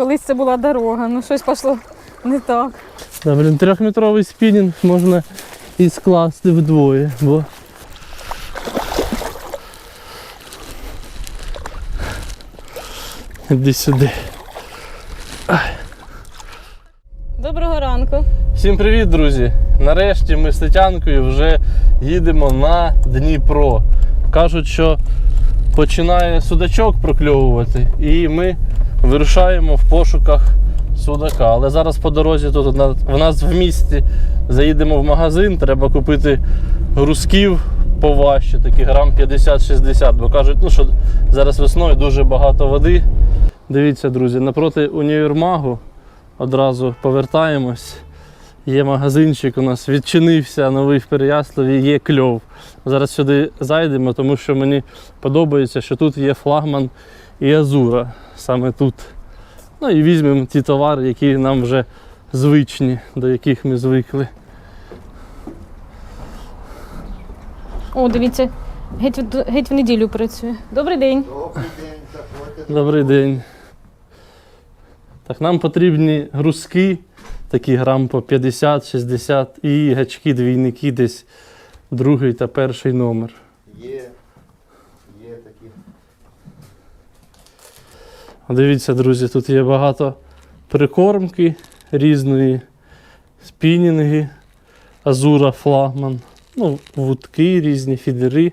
Колись це була дорога, ну щось пішло не так. Да, блін, трьохметровий спінінг можна і скласти вдвоє, бо. Іди сюди. Доброго ранку. Всім привіт, друзі! Нарешті ми з Тетянкою вже їдемо на Дніпро. Кажуть, що починає судачок прокльовувати, і ми вирушаємо в пошуках судака. Але зараз по дорозі тут в нас в місті заїдемо в магазин, треба купити грузків поважче, такі грам 50-60, бо кажуть, ну що зараз весною дуже багато води. Дивіться, друзі, напроти універмагу одразу повертаємось. Є магазинчик, у нас відчинився новий в Переяславі, є кльов. Зараз сюди зайдемо, тому що мені подобається, що тут є флагман і Азура. Саме тут. Ну і візьмемо ті товари, які нам вже звичні, до яких ми звикли. О, дивіться, геть, в- геть в неділю працює. Добрий день. Добрий день, заходьте. Добрий день. Так, нам потрібні грузки, такі грам по 50-60 і гачки двійники десь другий та перший номер. Є, є такі. Дивіться, друзі, тут є багато прикормки різної, спінінги, азура, флагман, ну, вудки різні, фідери.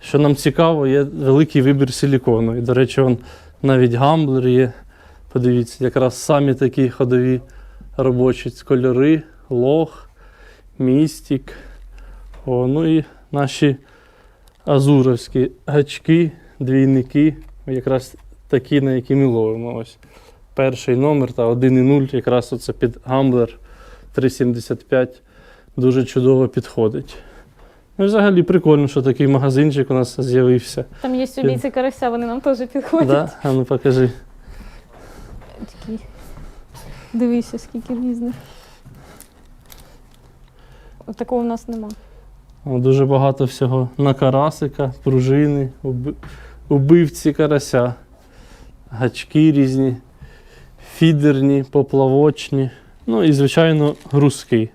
Що нам цікаво, є великий вибір силікону. І, до речі, он навіть гамблер є. Подивіться, якраз самі такі ходові робочі кольори, лох, містик. О, ну і наші азуровські гачки, двійники. Якраз такі, на які ми ловимо. Ось перший номер та 1,0, якраз оце під гамблер 3,75 дуже чудово підходить. Ну, взагалі прикольно, що такий магазинчик у нас з'явився. Там є убійці карася, вони нам теж підходять. Да? А ну покажи. Такі. Дивися, скільки різних. От такого в нас нема. О, Дуже багато всього на карасика, пружини, уби- убивці карася, гачки різні, фідерні, поплавочні, ну і, звичайно, грузки.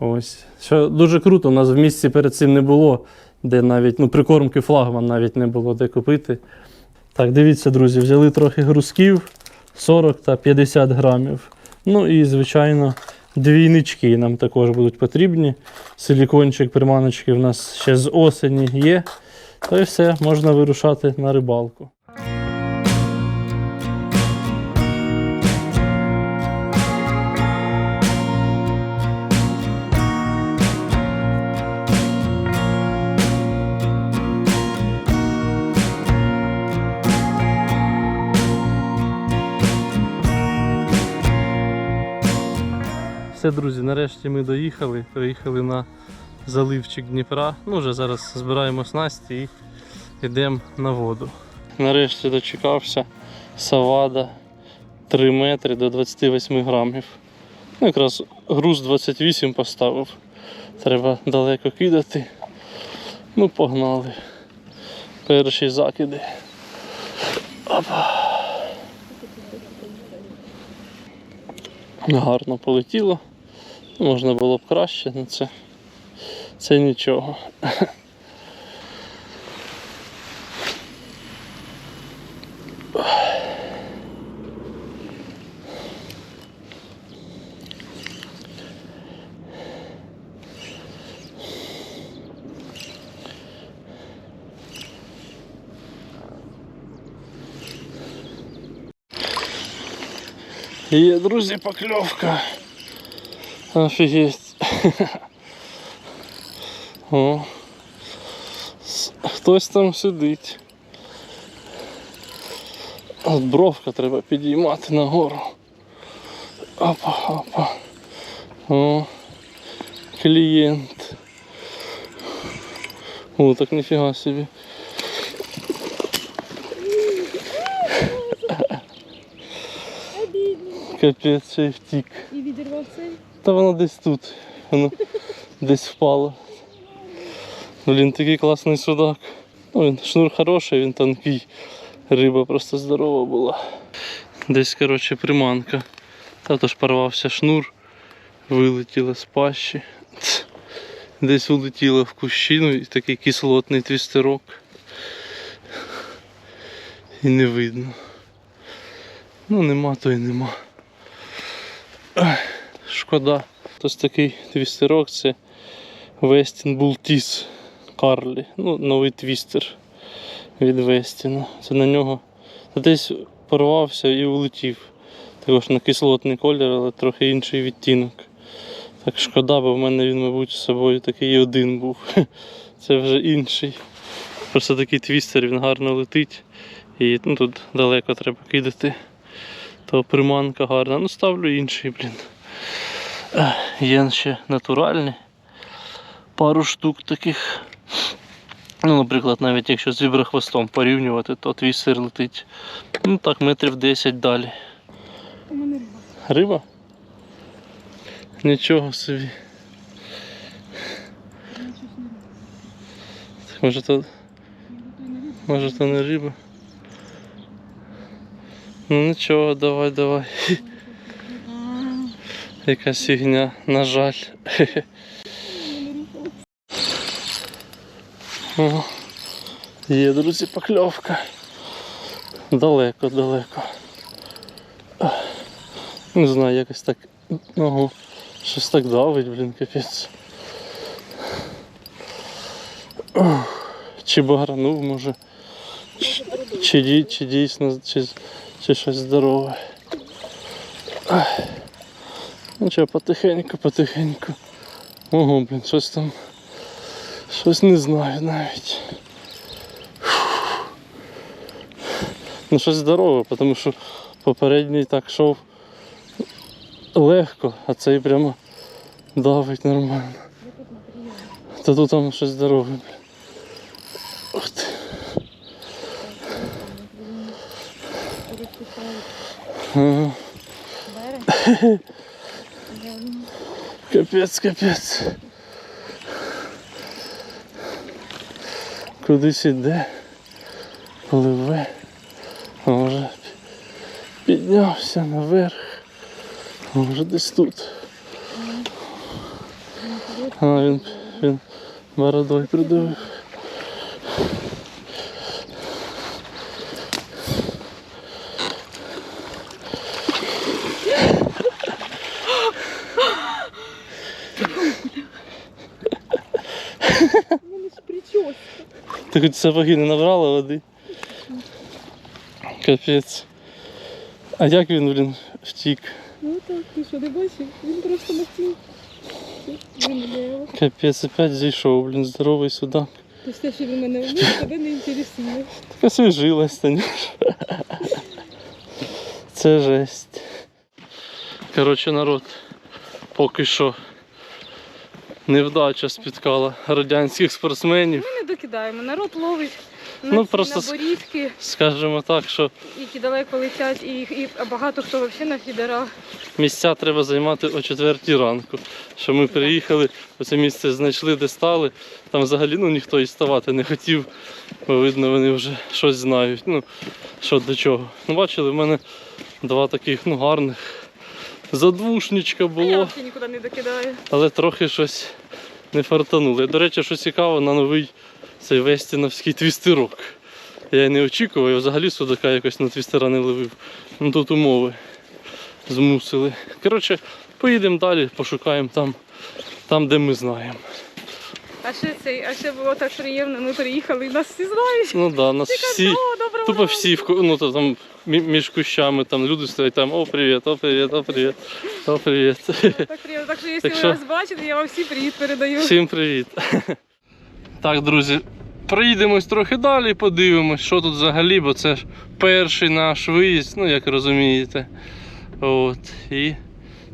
Ось. Що дуже круто, у нас в місті перед цим не було, де навіть ну, прикормки флагман навіть не було де купити. Так, дивіться, друзі, взяли трохи грузків 40 та 50 грамів. Ну і, звичайно, двійнички нам також будуть потрібні. Силікончик, приманочки в нас ще з осені є. То і все, можна вирушати на рибалку. Все, друзі, нарешті ми доїхали. Приїхали на заливчик Дніпра. Ну, вже зараз збираємо снасті і йдемо на воду. Нарешті дочекався савада 3 метри до 28 грамів. Ну, якраз груз 28 поставив. Треба далеко кидати. Ну, погнали. Перші закиди. Опа. Гарно полетіло. Можна було б краще, але це, це нічого. Є, друзі, покльовка. Офігеть. О. С- Хтось там сидить. От бровка треба підіймати нагору. Опа, опа. О. Клієнт. О, так ніфіга собі. Капець, ще й втік. І відірвав цей. Та воно десь тут. Воно десь впало. Блін, такий класний судак. Ну, він шнур хороший, він тонкий. Риба просто здорова була. Десь, коротше, приманка. Та то ж порвався шнур, вилетіла з пащі. Десь улетіла в кущину і такий кислотний твістерок. І не видно. Ну нема, то й нема. Шкода. Ось такий твістерок це Westin Bultis Карлі. Ну, новий твістер від Вестіна. Це на нього десь порвався і улетів. Також на кислотний колір, але трохи інший відтінок. Так шкода, бо в мене він, мабуть, з собою такий один був. Це вже інший. Просто такий твістер, він гарно летить. І ну, тут далеко треба кидати. То приманка гарна. Ну ставлю інший, блін. Є ще натуральний. Пару штук таких. Ну, наприклад, навіть якщо з віброхвостом порівнювати, то твістер летить. Ну так, метрів 10 далі. Риба? Нічого собі. Так, Може то. Може то не риба. Ну нічого, давай, давай. Якась фігня, на жаль. Є, друзі, покльовка. Далеко, далеко. Не знаю, якось так. Ого, щось так давить, блін, капець. Чи багранув, може. Чи, чи, чи дійсно, чи, чи щось здорове. Ах. Ну потихеньку, потихеньку. Ого, блін, щось там. Щось не знаю навіть. Фух. Ну щось здорове, тому що попередній так шов легко, а цей прямо давить нормально. Та тут там щось здорове. блін. Ух ти. Ага. Капець, капець. Кудись іде, пливе, а може піднявся наверх. А Може десь тут. А він, він бородою придавив. Хоч сапоги не набрала води? Капець. А як він, блін, втік? Ну так, ти що, не бачив? Він просто стіл. Він Капець, опять зійшов, блін, здоровий судак. То все, що він мене вміє, тебе не інтересує. Так освіжилась, Танюш. Це жесть. Коротше, народ, поки що невдача спіткала радянських спортсменів. Ми не докидаємо, народ ловить Ну, просто на борідки, Скажімо так, що які далеко летять, і, і багато хто взагалі на фідерах. місця треба займати о четвертій ранку. Що ми приїхали, оце місце знайшли, де стали. Там взагалі ну, ніхто і ставати не хотів, бо видно, вони вже щось знають. Ну, що до чого. Ну, бачили, в мене два таких ну, гарних. Задвушничка А я взагалі нікуди не докидаю. але трохи щось не фартануло. І, до речі, що цікаво, на новий цей вестіновський твістирок. Я й не очікував, я взагалі судака якось на твістера не ловив. Ну тут умови змусили. Коротше, поїдемо далі, пошукаємо там, там, де ми знаємо. А ще цей, а ще було так приємно, ми приїхали і нас всі знають. Ну так, да, нас Всі всі. кажуть, о, доброго Тупо ранку». всі в ку- ну, то там мі- між кущами там люди стоять там, о, привіт, о, привіт, о, привіт, о, привіт. Так приємно. Так що, якщо Так ви що- нас бачите, я вам всі привіт передаю. Всім привіт. Так, друзі, проїдемось трохи далі, подивимось, що тут взагалі, бо це ж перший наш виїзд, ну як розумієте. От. І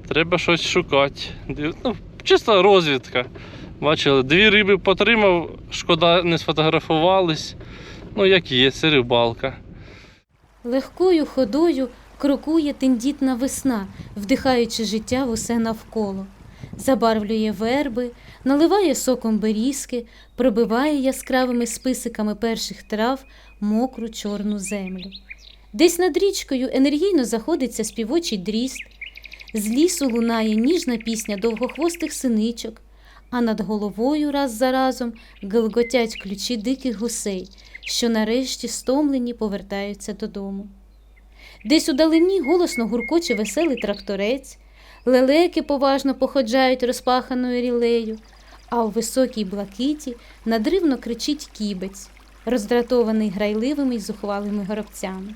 треба щось шукати. Див- Ну, чиста розвідка. Бачили, дві риби потримав, шкода не сфотографувались. Ну, як є, це рибалка. Легкою ходою крокує тендітна весна, вдихаючи життя в усе навколо. Забарвлює верби, наливає соком берізки, пробиває яскравими списиками перших трав мокру чорну землю. Десь над річкою енергійно заходиться співочий дріст, з лісу лунає ніжна пісня довгохвостих синичок, а над головою раз за разом гелготять ключі диких гусей, що нарешті стомлені повертаються додому. Десь у далині голосно гуркоче веселий тракторець, лелеки поважно походжають розпаханою рілею, а у високій блакиті надривно кричить кібець, роздратований грайливими й зухвалими горобцями.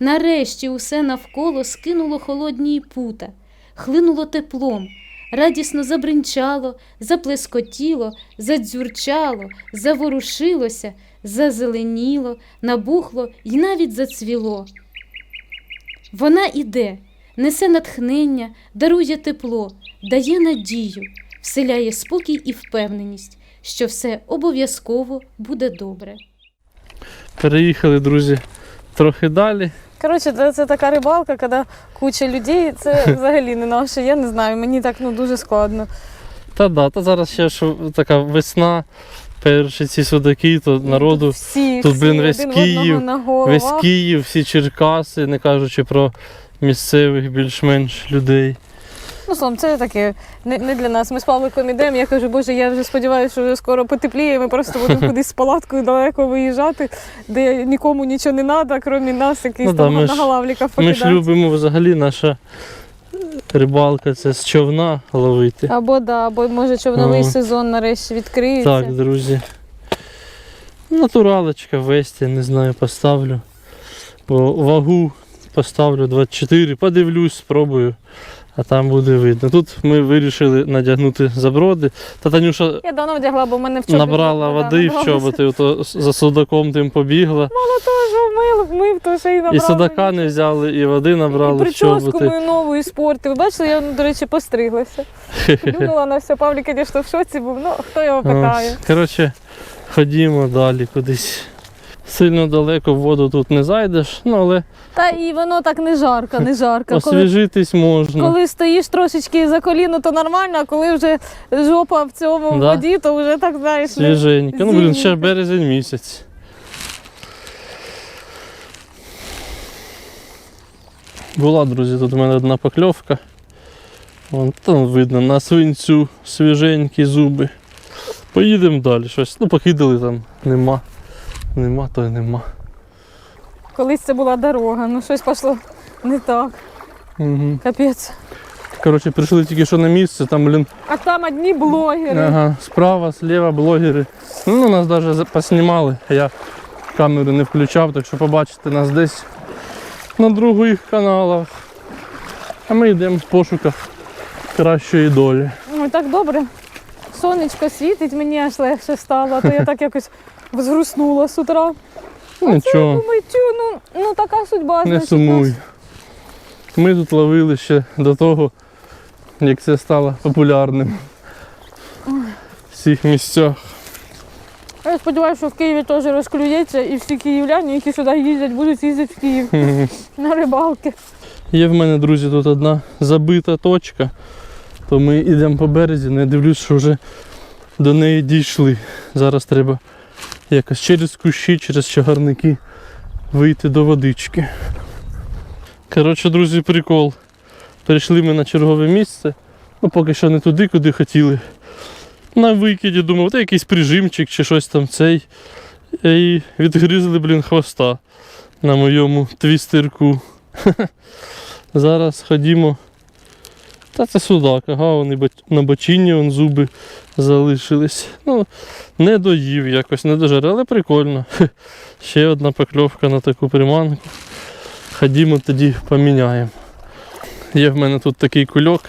Нарешті усе навколо скинуло холодні пута, хлинуло теплом, радісно забринчало, заплескотіло, задзюрчало, заворушилося, зазеленіло, набухло й навіть зацвіло. Вона іде, несе натхнення, дарує тепло, дає надію, вселяє спокій і впевненість, що все обов'язково буде добре. Переїхали, друзі, трохи далі. Коротше, це, це така рибалка, коли куча людей, це взагалі не наше. Я не знаю, мені так ну, дуже складно. Та да, та зараз ще ж така весна, перші ці судаки, то народу. всі, тут, всі, блін, весь один Київ, на. Весь Київ, всі Черкаси, не кажучи про місцевих більш-менш людей. Ну, словом, це таке не, не для нас. Ми з Павликом ідемо. Я кажу, боже, я вже сподіваюся, що вже скоро потепліє. Ми просто будемо кудись з палаткою далеко виїжджати, де нікому нічого не треба, крім нас, якийсь Ну там ми ж- нагалавліків Ми ж любимо взагалі наша рибалка це з човна ловити. Або да, або може човновий Ага. сезон нарешті відкриється. Так, друзі. Натуралочка, весті, не знаю, поставлю. Бо вагу поставлю 24, подивлюсь, спробую, а там буде видно. Тут ми вирішили надягнути заброди. Та Танюша Я давно вдягла, бо в мене в чоботі. набрала вода води в набралася. чоботи, то за судаком тим побігла. Мало того, що вмив, вмив, то ще й набрала. І судака не взяли, і води І набрали в прическу чоботи. мою нову і спорти. Ви бачили, я, до речі, постриглася. Плюнула на все. Павлік, звісно, в шоці був, ну хто його питає. Коротше, ходімо далі кудись. Сильно далеко в воду тут не зайдеш, ну але Та і воно так не жарко, не жарко. Коли, освіжитись можна. коли стоїш трошечки за коліно, то нормально, а коли вже жопа в цьому Да. воді, то вже так знаєш. не- Свіженько. Ну, блін, ще березень місяць. Була, друзі, тут у мене одна покльовка. Вон там видно на свинцю свіженькі зуби. Поїдемо далі. Щось. Ну, покидали там. Нема. Нема, то й нема. Колись це була дорога, ну щось пішло не так. Угу. Капець. Коротше, прийшли тільки що на місце, там, блін, А там одні блогери. ага, справа, слева блогери. Ну, нас навіть поснімали. Я камеру не включав, так що побачите нас десь на других каналах. А ми йдемо в пошуках кращої долі. Ой, так добре. Сонечко світить, мені аж легше стало, а то я так якось взгруснула з утра. Нічого, Думаю, тю, ну, ну така судьба. не значить, сумуй. нас. Ми тут ловили ще до того, як це стало популярним в всіх місцях. Я сподіваюся, що в Києві теж розклюється і всі київляні, які сюди їздять, будуть їздити в Київ на рибалки. Є в мене, друзі, тут одна забита точка, то ми йдемо по березі, не дивлюсь, що вже до неї дійшли. Зараз треба якось через кущі, через чагарники вийти до водички. Коротше, друзі, прикол. Прийшли ми на чергове місце, ну поки що не туди, куди хотіли. На викиді думав, та якийсь прижимчик чи щось там цей. І відгризли, блін, хвоста на моєму твістерку. Зараз ходімо. Та це судак, ага, вони на бочині вон зуби залишились. Ну, не доїв якось, не дожер, але прикольно. Ще одна покльовка на таку приманку. Ходімо тоді поміняємо. Є в мене тут такий кульок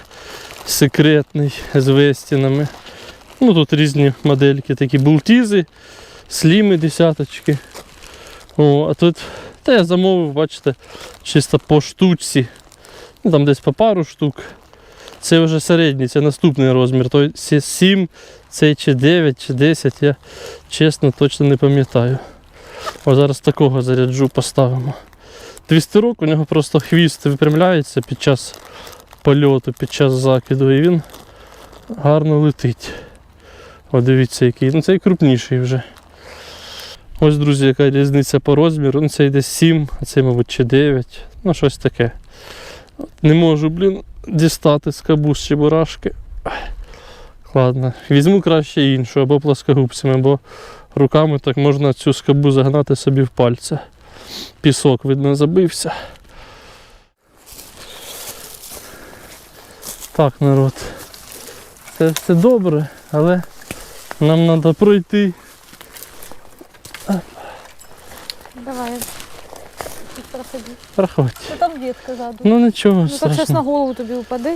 секретний з вестінами. Ну тут різні модельки, такі бултізи, сліми десяточки. О, а тут, та я замовив, бачите, чисто по штучці. Ну, там десь по пару штук. Це вже середній, це наступний розмір. Той 7, цей чи 9, чи 10, я чесно точно не пам'ятаю. О, зараз такого заряджу поставимо. Твістерок, у нього просто хвіст випрямляється під час польоту, під час закиду, і він гарно летить. О, дивіться, який. Ну цей крупніший вже. Ось, друзі, яка різниця по розміру. Ну, це йде 7, а це, мабуть, чи 9. Ну, щось таке. Не можу, блін, дістати з кабу з чебурашки. Ладно, візьму краще іншу або плоскогубцями, бо руками так можна цю скабу загнати собі в пальця. Пісок, видно, забився. Так, народ. Це все добре, але нам треба пройти. Давай. Проходи. Проходь. Ну там ветка ззаду. Ну нічого Ну так зараз на голову тобі упаде.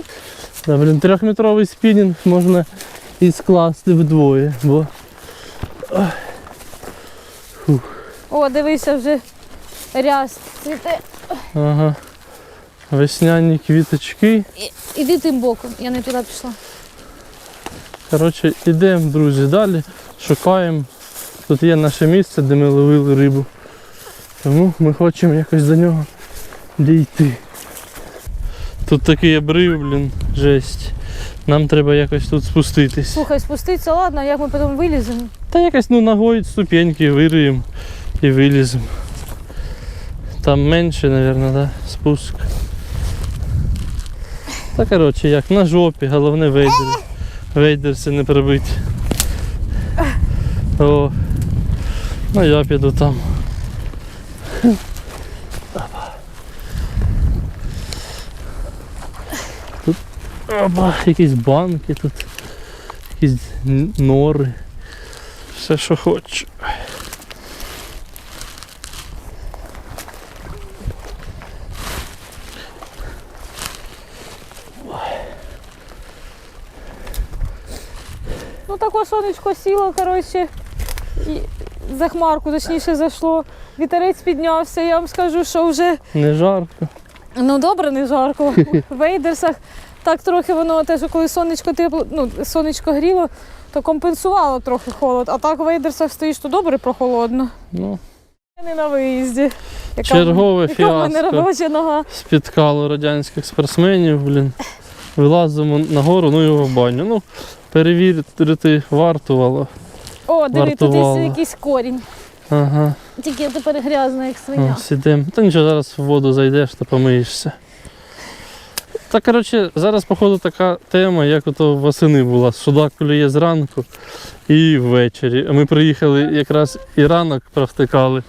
Да, блін, трьохметровий спінінг можна і скласти вдвоє, бо О, дивися, вже ряс цвіте. ага, весняні квіточки. Іди тим боком, я не туди пішла. Коротше, йдемо, друзі, далі, шукаємо. Тут є наше місце, де ми ловили рибу. Тому ми хочемо якось до нього дійти. Тут такий обрив, блін, жесть. Нам треба якось тут спуститись. Слухай, спуститься, ладно, а як ми потім виліземо? Та якось ну ногою ступеньки вириємо і виліземо. Там менше, мабуть, да? спуск. Та коротше, як на жопі, головне вейдер. Вейдерси не прибить. О. Ну я піду там. Тут опа, якісь банки тут, якісь нори. Все, що хочу. Ну тако сонечко сіло, коротше, за хмарку, точніше, зайшло. Вітерець піднявся, я вам скажу, що вже Не жарко. ну добре, не жарко. В вейдерсах так трохи воно те, що коли сонечко тепло, ну, сонечко гріло, то компенсувало трохи холод. А так в вейдерсах стоїш, то добре прохолодно. Ну, Я не на виїзді. Яка, чергове яка фіаско. нога. Спіткало радянських спортсменів, блін. Вилазимо нагору, ну його в баню. Ну, перевірити вартувало. О, диви, тут є якийсь корінь. Ага. Тільки я тепер грязна, як свиня. Ось ідемо. Та нічого, зараз в воду зайдеш та помиєшся. Та коротше, зараз, походу, така тема, як ото восени була. Судак клює зранку і ввечері. А ми приїхали якраз і ранок провтикали,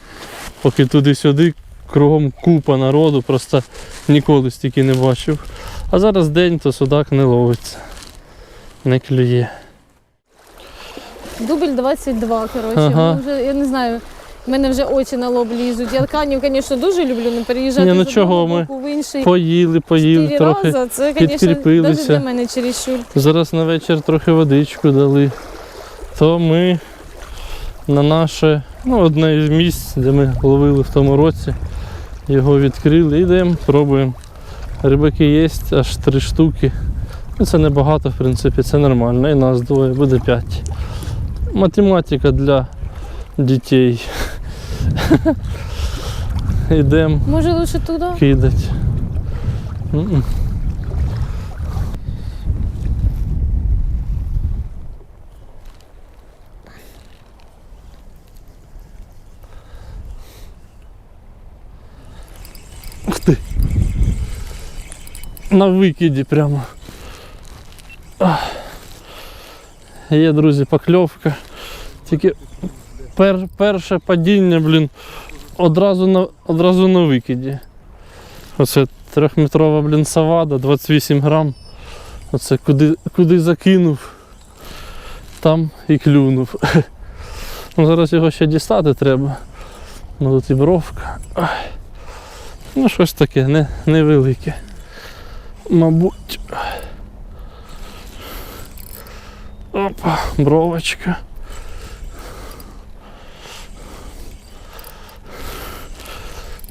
поки туди-сюди, кругом купа народу, просто ніколи стільки не бачив. А зараз день, то судак не ловиться. Не клює. Дубль 22, коротше. Ага. Ми вже, я не знаю, в мене вже очі на лоб лізуть. Я тканів, звісно, дуже люблю, не переїжджати Ні, ну з чого ми боку в інший. Поїли, поїли Чотири трохи. рази, це, звісно, навіть підкріпилися. для мене чересчур. Зараз на вечір трохи водичку дали. То ми на наше, ну, одне із місць, де ми ловили в тому році, його відкрили. Йдемо, пробуємо. Рибаки є, аж три штуки. Ну, це небагато, в принципі, це нормально. І нас двоє, буде п'ять. Математика для дітей. Йдемо Може лише туди? кидати. М-м. Ух ти. На викиді прямо. Ах. Є, друзі, покльовка. Тільки пер, перше падіння, блін, одразу на, одразу на викиді. Оце трьохметрова блін, савада, 28 грам. Оце куди, куди закинув, там і клюнув. Ну, зараз його ще дістати треба. Ну тут і бровка. Ну, щось таке, не, невелике. Мабуть. Опа, бровочка.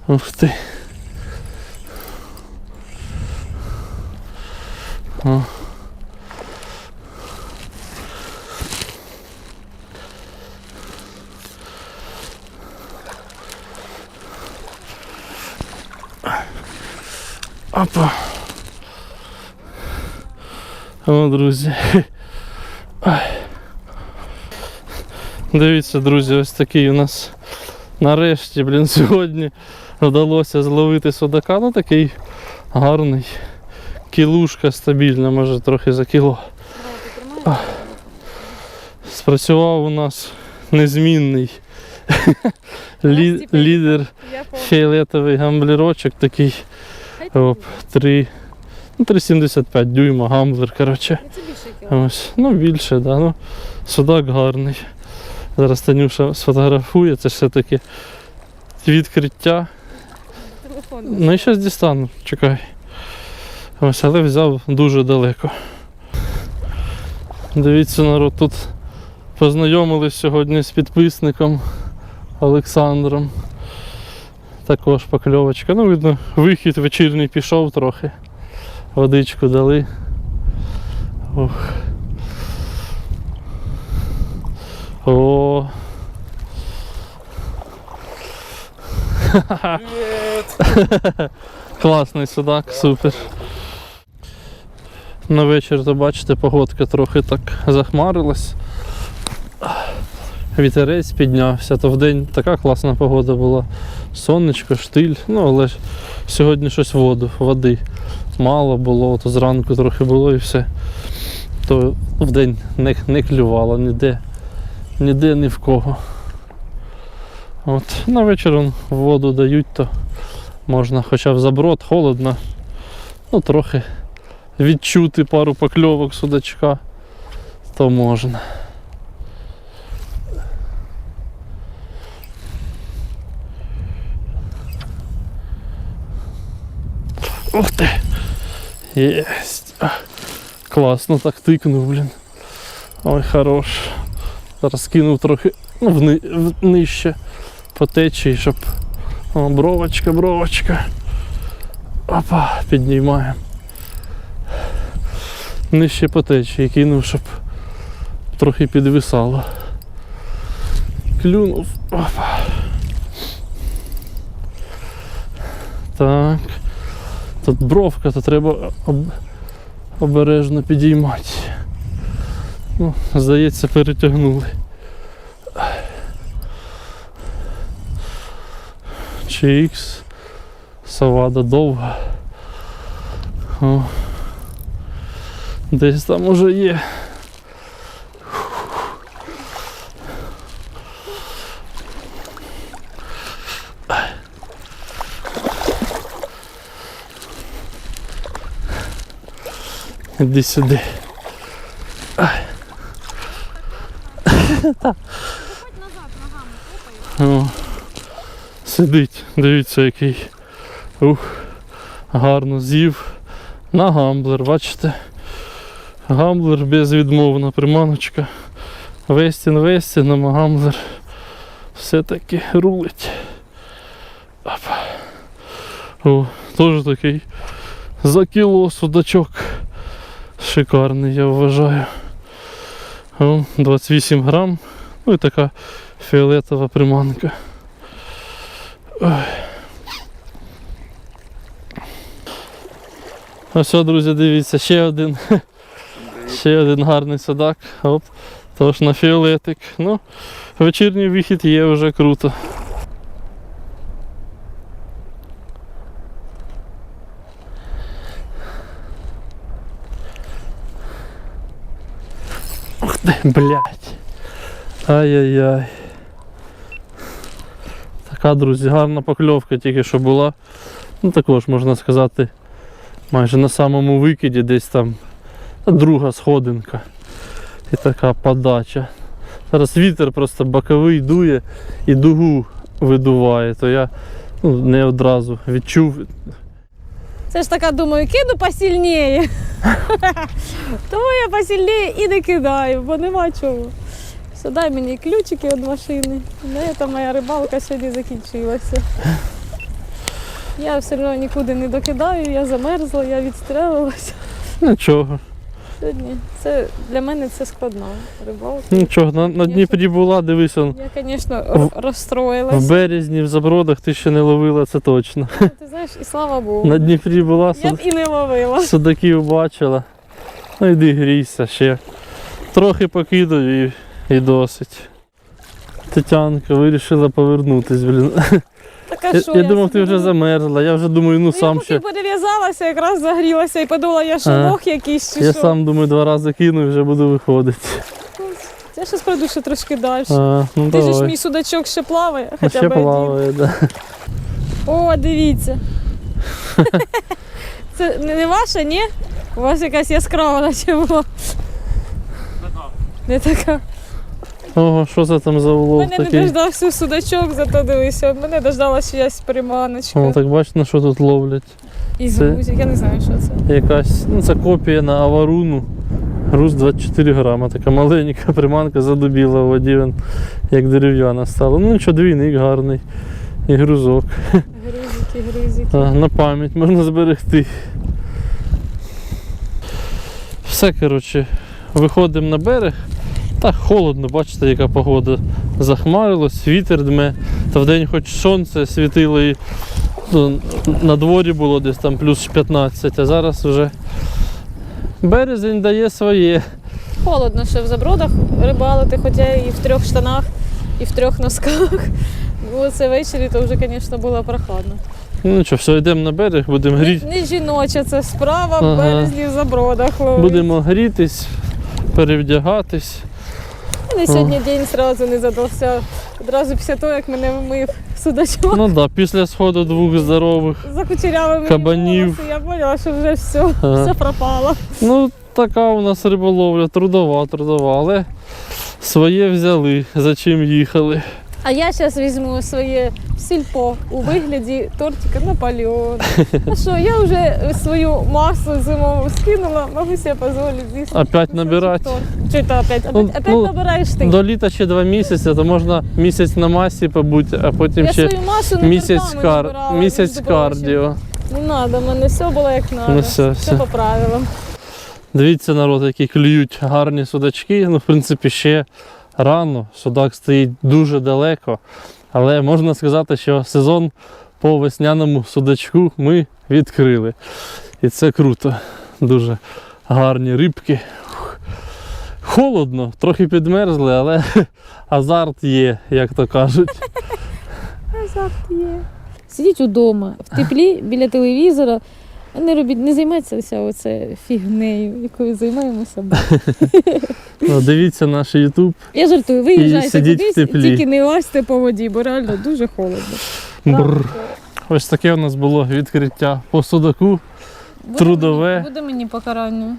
Ух ти. О. Опа. О, друзі. Ай. Дивіться, друзі, ось такий у нас Нарешті, блін, сьогодні Вдалося зловити судака. Ну такий гарний. Кілушка стабільна, може трохи за кіло. Спрацював у нас незмінний лідер Я фіолетовий гамблерочок такий. Оп, 3, ну, 3,75 дюйма гамблер, коротше. Ось, ну більше, да. Ну, судак гарний. Зараз Танюша сфотографує, це ж все-таки відкриття. Телефон. Ну і зараз дістану, чекай. Ось, але взяв дуже далеко. Дивіться, народ, тут познайомились сьогодні з підписником Олександром. Також покльовочка. Ну, видно, вихід вечірній пішов трохи. Водичку дали. Ох. О. Класний судак, супер. На вечір, то бачите, погодка трохи так захмарилась. Вітерець піднявся, то вдень така класна погода була. Сонечко, штиль, ну але сьогодні щось воду, води мало було, то зранку трохи було і все. То вдень не, не клювало ніде, ніде ні в кого. От, на вечір воду дають, то можна хоча б заброд, холодно. Ну, трохи відчути пару покльовок судачка, то можна. Ух ти! Єсть! Класно так тикнув, блін. Ой, хорош. Зараз кинув трохи ну, вни, нижче по течії, щоб. О, бровочка, бровочка. Опа, піднімаємо. Нижче по течії кинув, щоб трохи підвисало. Клюнув. Опа. Так. Тут бровка, то треба об... обережно підіймати. Ну, здається, перетягнули. Чікс. Савада довга. О. Десь там уже є. Іди сюди. Ай. О, Сидить, дивіться який. Ух, гарно з'їв. На гамблер, бачите? Гамблер безвідмовна приманочка. Вестін, Вестін, а гамблер все-таки рулить. Опа. О, теж такий за кіло судачок. Шикарний, я вважаю. О, 28 грам. Ну і така фіолетова приманка. Ой. Ось, друзі, дивіться, ще один. Ще один гарний судак. Оп. Тож на фіолетик. Ну, вечірній вихід є вже круто. Ух ти, блядь. Ай-яй-яй. Така, друзі, гарна покльовка тільки що була. Ну також можна сказати, майже на самому викиді десь там друга сходинка. І така подача. Зараз вітер просто боковий дує і дугу видуває, то я ну, не одразу відчув. Це ж така думаю, кину посильніше. Тому я посильніше і не кидаю, бо нема чого. Все, дай мені ключики від машини. На це моя рибалка сьогодні закінчилася. Я все одно нікуди не докидаю, я замерзла, я відстрелилася. Нічого. Сьогодні це для мене це складна рибалка. Нічого, на, на Дніпрі була, дивись, он, Я, звісно, розстроїлася. в березні в забродах ти ще не ловила, це точно. Ти знаєш, і слава Богу. На Дніпрі була, Я б і не ловила. судаків бачила. Ну йди грійся ще. Трохи покидаю і, і досить. Тетянка вирішила повернутись, блін. Так, а Я, що я думав, ти вже замерзла. Я вже думаю, ну Ну, сам я ще. поки перев'язалася, якраз загрілася і подумала, я що лох якийсь чи Я що. сам думаю, два рази кину і вже буду виходити. Я зараз пройду ще трошки далі. А, ну Ти ж мій судачок ще плаває, хоча ще б один. плаває, да. О, дивіться. Це не не ваша, ні? У вас якась яскрава наче була. Не така. Ого, що це там за улов Мене не дождався судачок, зато дивися. Мене дождалася чиясь приманочка. О, так бачиш, на що тут ловлять. Із це- грузик, я не знаю, що це. Якась, ну це копія на аваруну. Груз 24 грама, така маленька приманка задубіла в воді, він як дерев'яна стала. Ну нічого, двійник гарний. І грузок. Грузики, грузики. А, на пам'ять можна зберегти. Все, коротше, виходимо на берег. Так, холодно, бачите, яка погода. Захмарилось, вітер дме. Та вдень хоч сонце світило і ну, на дворі було десь там плюс 15, а зараз вже березень дає своє. Холодно ще в забродах рибалити, хоча і в трьох штанах, і в трьох носках. Бо це ввечері, то вже, звісно, було прохладно. Ну що, все, йдемо на берег, будемо гріти. Не жіноча, це справа Ага. в березні в забродах. ловить. Будемо грітись, перевдягатись. Мене сьогодні день одразу не задався. Одразу після того, як мене вмив судачок Ну так, да, після сходу двох здорових. за кучерявими Кабанів. волоси, я поняла, що вже все, Ага. все пропало. Ну, така у нас риболовля, трудова, трудова, але своє взяли, за чим їхали. А я зараз візьму своє сільпо у вигляді тортика Наполеон. А що, я вже свою масу зимову скинула, можу себе дозволити з'їсти. Опять набирати. Чи то опять? Опять, Ну, опять ну, набираєш ти. До літа ще два місяці, то можна місяць на масі побути, а потім я ще свою масу місяць, кар... набирала, місяць між прочим. кардіо. Не треба, в мене все було як треба. Ну, все, все все. по правилам. Дивіться, народ, які клюють гарні судачки. Ну, в принципі, ще рано. Судак стоїть дуже далеко. Але можна сказати, що сезон по весняному судачку ми відкрили. І це круто. Дуже гарні рибки. Холодно, трохи підмерзли, але азарт є, як то кажуть. Азарт є. Сидіть удома, в теплі, біля телевізора. Не робіть, не займайтеся оце фігнею, якою займаємося. Ну, дивіться наш YouTube. Я жартую, виїжджайте кудись, теплі. тільки не лазьте по воді, бо реально дуже холодно. Бррр. Ось таке у нас було відкриття по судаку. Буде Трудове. мені- Буде мені покарання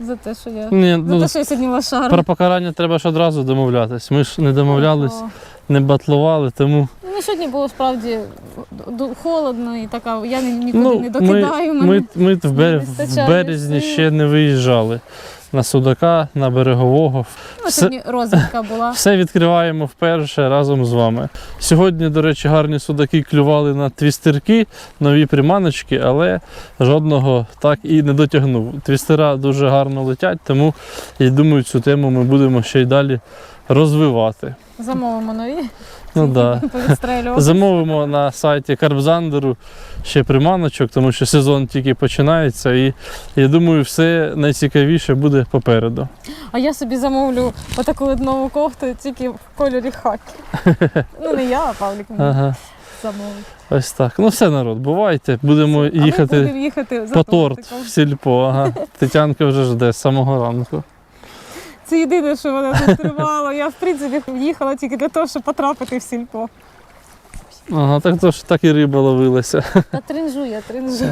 за те, що я. Ні, За ну, те, що я сьогодні лошара. Про покарання треба ж одразу домовлятись. Ми ж не домовлялись, О. не батлували, тому Ну, сьогодні було справді холодно і така, я нікуди ну, не докидаю. ми, мене ми в, бер... в березні ще не виїжджали на судака, на берегового. Ну, все- сьогодні розвідка була. Все відкриваємо вперше разом з вами. Сьогодні, до речі, гарні судаки клювали на твістерки, нові приманочки, але жодного так і не дотягнув. Твістера дуже гарно летять, тому я думаю, цю тему ми будемо ще й далі розвивати. Замовимо нові. Ну, да. Замовимо на сайті Карбзандеру ще приманочок, тому що сезон тільки починається, і я думаю, все найцікавіше буде попереду. А я собі замовлю отаку одну кофту тільки в кольорі хакі. Ну не я, а Павлік мені Ага, замовить. ось так. Ну все, народ, бувайте. Будемо їхати їхати по торт в сільпо. Ага. Тетянка вже жде з самого ранку. Це єдине, що мене тут тривало. Я в принципі їхала тільки для того, щоб потрапити в сільпо. Ага, так то ж так і риба ловилася. Та тринжу я, тринжу.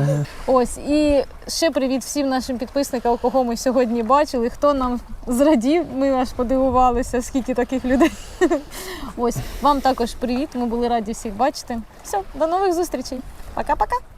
Ось і ще привіт всім нашим підписникам, кого ми сьогодні бачили. Хто нам зрадів, ми аж подивувалися, скільки таких людей. Ось вам також привіт. Ми були раді всіх бачити. Все, до нових зустрічей. Пока-пока.